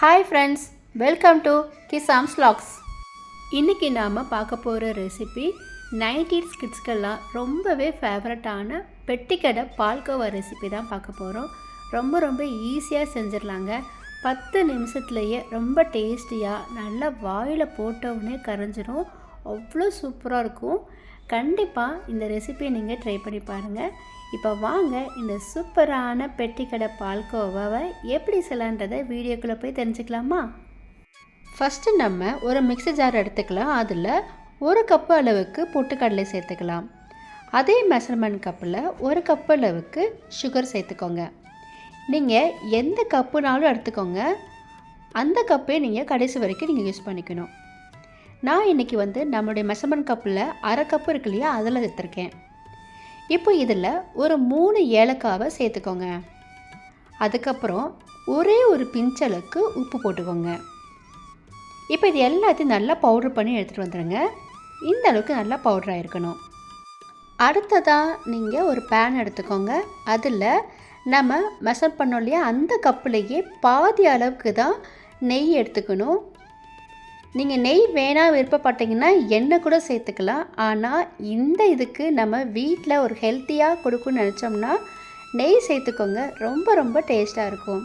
Hi friends welcome to கிசாம்ஸ் லாக்ஸ் இன்றைக்கி நாம் பார்க்க போகிற ரெசிபி நைன்டீஸ் கிட்ஸ்க்கெல்லாம் ரொம்பவே ஃபேவரட்டான பெட்டிக்கடை பால்கோவா ரெசிபி தான் பார்க்க போகிறோம் ரொம்ப ரொம்ப ஈஸியாக செஞ்சிடலாங்க. பத்து நிமிஷத்துலையே ரொம்ப டேஸ்டியாக நல்லா வாயில் போட்டவுடனே கரைஞ்சிரும். அவ்வளோ சூப்பராக இருக்கும். கண்டிப்பாக இந்த ரெசிபியை நீங்கள் ட்ரை பண்ணி பாருங்கள் இப்போ வாங்க இந்த சூப்பரான பெட்டிக்கடை பால்கோவாவை எப்படி செய்யலான்றதை வீடியோக்குள்ளே போய் தெரிஞ்சுக்கலாமா? ஃபஸ்ட்டு நம்ம ஒரு மிக்ஸி ஜார் எடுத்துக்கலாம். அதில் ஒரு கப்பு அளவுக்கு பொட்டுக்கடலை சேர்த்துக்கலாம். அதே மெஷர்மெண்ட் கப்பில் ஒரு கப்பு அளவுக்கு சுகர் சேர்த்துக்கோங்க. நீங்கள் எந்த கப்புனாலும் எடுத்துக்கோங்க. அந்த கப்பே நீங்கள் கடைசி வரைக்கும் நீங்கள் யூஸ் பண்ணிக்கணும். நான் இன்றைக்கி வந்து நம்மளுடைய மெஷர்மெண்ட் கப்பில் அரை கப்பு இருக்கு இல்லையா அதில் எடுத்துருக்கேன் இப்போ இதில் ஒரு மூணு ஏலக்காவை சேர்த்துக்கோங்க. அதுக்கப்புறம் ஒரே ஒரு பிஞ்சளவுக்கு உப்பு போட்டுக்கோங்க. இப்போ இது எல்லாத்தையும் நல்லா பவுட்ரு பண்ணி எடுத்துகிட்டு வந்துடுங்க இந்த அளவுக்கு நல்லா பவுடராக இருக்கணும் அடுத்ததாக நீங்கள் ஒரு பேன் எடுத்துக்கோங்க. அதில் நம்ம மெசர் பண்ணோம் இல்லையா அந்த கப்புலேயே பாதி அளவுக்கு தான் நெய் எடுத்துக்கணும். நீங்கள் நெய் வேணாம் விருப்பப்பட்டீங்கன்னா எண்ணெய் கூட சேர்த்துக்கலாம். ஆனால் இந்த இதுக்கு நம்ம வீட்டில் ஒரு ஹெல்த்தியாக கொடுக்குன்னு நினச்சோம்னா நெய் சேர்த்துக்கோங்க. ரொம்ப ரொம்ப டேஸ்ட்டாக இருக்கும்.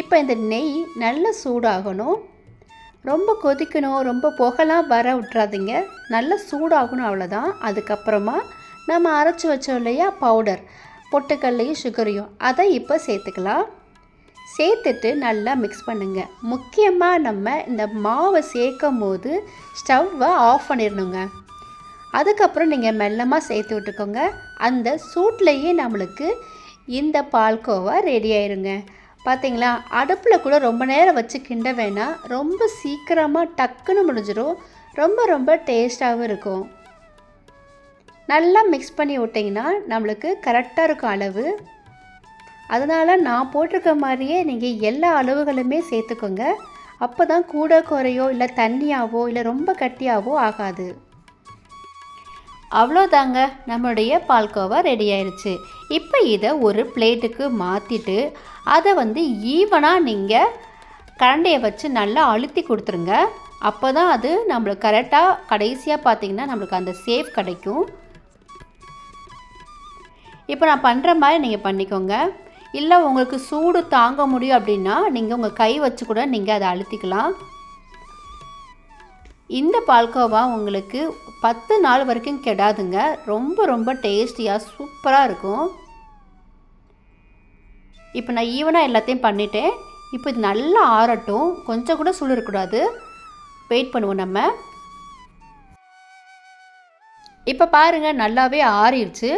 இப்போ இந்த நெய் நல்ல சூடாகணும். ரொம்ப கொதிக்கணும். ரொம்ப புகலாம் வர விட்றாதீங்க நல்லா சூடாகணும் அவ்வளோதான் அதுக்கப்புறமா நம்ம அரைச்சி வச்சோம் இல்லையா? பவுடர் பொட்டுக்கல்லையும் சுகரையும் அதை இப்போ சேர்த்துக்கலாம். சேர்த்துட்டு நல்லா மிக்ஸ் பண்ணுங்கள் முக்கியமாக நம்ம இந்த மாவை சேர்க்கும் போது ஸ்டவ்வை ஆஃப் பண்ணிடணுங்க. அதுக்கப்புறம் நீங்கள் மெல்லமாக சேர்த்து விட்டுக்கோங்க. அந்த சூட்லேயே நம்மளுக்கு இந்த பால்கோவா ரெடி ஆயிருங்க. பார்த்தீங்களா அடுப்பில் கூட ரொம்ப நேரம் வச்சு கிண்ட வேணாம் ரொம்ப சீக்கிரமாக டக்குன்னு முடிஞ்சிடும் ரொம்ப ரொம்ப டேஸ்ட்டாகவும் இருக்கும். நல்லா மிக்ஸ் பண்ணி விட்டிங்கன்னா நம்மளுக்கு கரெக்டாக இருக்கும் அளவு. அதனால் நான் போட்டிருக்க மாதிரியே நீங்கள் எல்லா அளவுகளுமே சேர்த்துக்கோங்க. அப்போ தான் கூட குறையோ இல்லை தண்ணியாவோ இல்லை ரொம்ப கட்டியாவோ ஆகாது. அவ்வளோதாங்க. நம்மளுடைய பால்கோவா ரெடி ஆயிடுச்சு இப்போ இதை ஒரு பிளேட்டுக்கு மாற்றிட்டு அதை வந்து ஈவனாக நீங்கள் கரண்டையை வச்சு நல்லா அழுத்தி கொடுத்துருங்க. அப்போ தான் அது நம்மளுக்கு கரெக்டாக கடைசியாக பார்த்தீங்கன்னா நம்மளுக்கு அந்த சேஃப் கிடைக்கும். இப்போ நான் பண்ணுற மாதிரி நீங்கள் பண்ணிக்கோங்க. இல்லை உங்களுக்கு சூடு தாங்க முடியும் அப்படின்னா நீங்கள் உங்கள் கை வச்சு கூட நீங்கள் அதை அழுத்திக்கலாம். இந்த பால்கோவா உங்களுக்கு பத்து நாள் வரைக்கும் கெடாதுங்க. ரொம்ப ரொம்ப டேஸ்டியாக சூப்பராக இருக்கும். இப்போ நான் ஈவனாக எல்லாத்தையும் பண்ணிட்டேன். இப்போ இது நல்லா ஆறட்டும். கொஞ்சம் கூட சுளிரக்கூடாது வெயிட் பண்ணுவோம் நம்ம. இப்போ பாருங்கள் நல்லாவே ஆறிடுச்சு.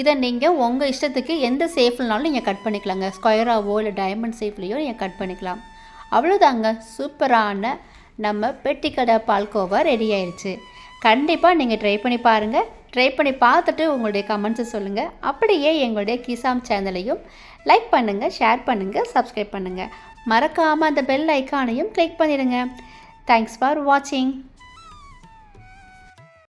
இதை நீங்கள் உங்கள் இஷ்டத்துக்கு எந்த சேஃப்னாலும் நீங்கள் கட் பண்ணிக்கலாங்க. ஸ்கொயராகவோ இல்லை டைமண்ட் சேஃப்லேயோ நீங்கள் கட் பண்ணிக்கலாம். அவ்வளோதாங்க சூப்பரான நம்ம பெட்டிக்கடை பால்கோவா ரெடி ஆயிடுச்சு கண்டிப்பாக நீங்கள் ட்ரை பண்ணி பாருங்கள் ட்ரை பண்ணி பார்த்துட்டு உங்களுடைய கமெண்ட்ஸை சொல்லுங்கள் அப்படியே எங்களுடைய கிசாம் சேனலையும் லைக் பண்ணுங்கள் ஷேர் பண்ணுங்கள் சப்ஸ்கிரைப் பண்ணுங்கள் மறக்காமல் அந்த பெல் ஐக்கானையும் கிளிக் பண்ணிடுங்க. தேங்க்ஸ் ஃபார் வாட்சிங்